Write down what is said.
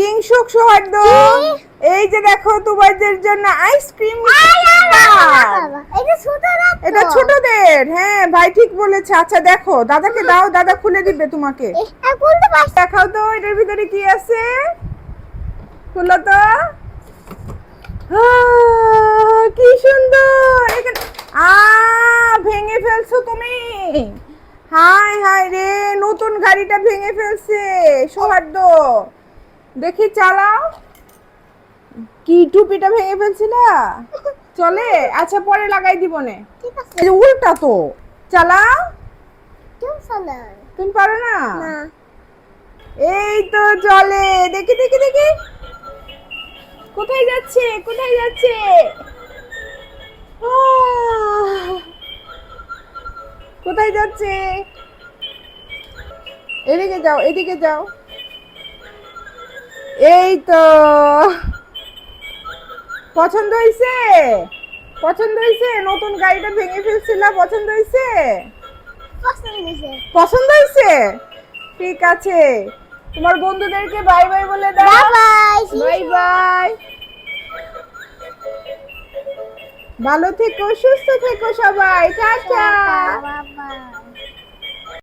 কিংশুক সৌহার্দ্য। এই যে দেখো তোমাদের জন্য আইসক্রিম এটা ছোটদের। হ্যাঁ ভাই ঠিক বলেছে। আচ্ছা দেখো দাদাকে দাও দাদা খুলে দিবে তোমাকে। পাশ দেখাও তো এটার ভিতরে কি আছে? খুলো তো। কি সুন্দর! আ ভেঙে ফেলছো তুমি। হাই হাই রে নতুন গাড়িটা ভেঙে ফেলছে। সৌহার্দ্য। দেখি চালাও। কি টুপিটা ভেঙে ফেলছিলা? চলে আচ্ছা পরে লাগাই দিব নে। ঠিক আছে। উল্টা তো। চালাও। তুমি পারো না। এই তো চলে। দেখি দেখি দেখি। কোথায় যাচ্ছে কোথায় যাচ্ছে! কোথায় যাচ্ছে? এদিকে যাও এদিকে যাও। এই তো পছন্দ হয়েছে পছন্দ হয়েছে নতুন গাড়িটা ভেঙে ফেলছিলা পছন্দ হয়েছে পছন্দ হয়েছে ঠিক আছে। তোমার বন্ধুদেরকে বাই বাই বলে দাও। Bye bye. বাই ভালো থেকো সুস্থ থেকো সবাই। টাটা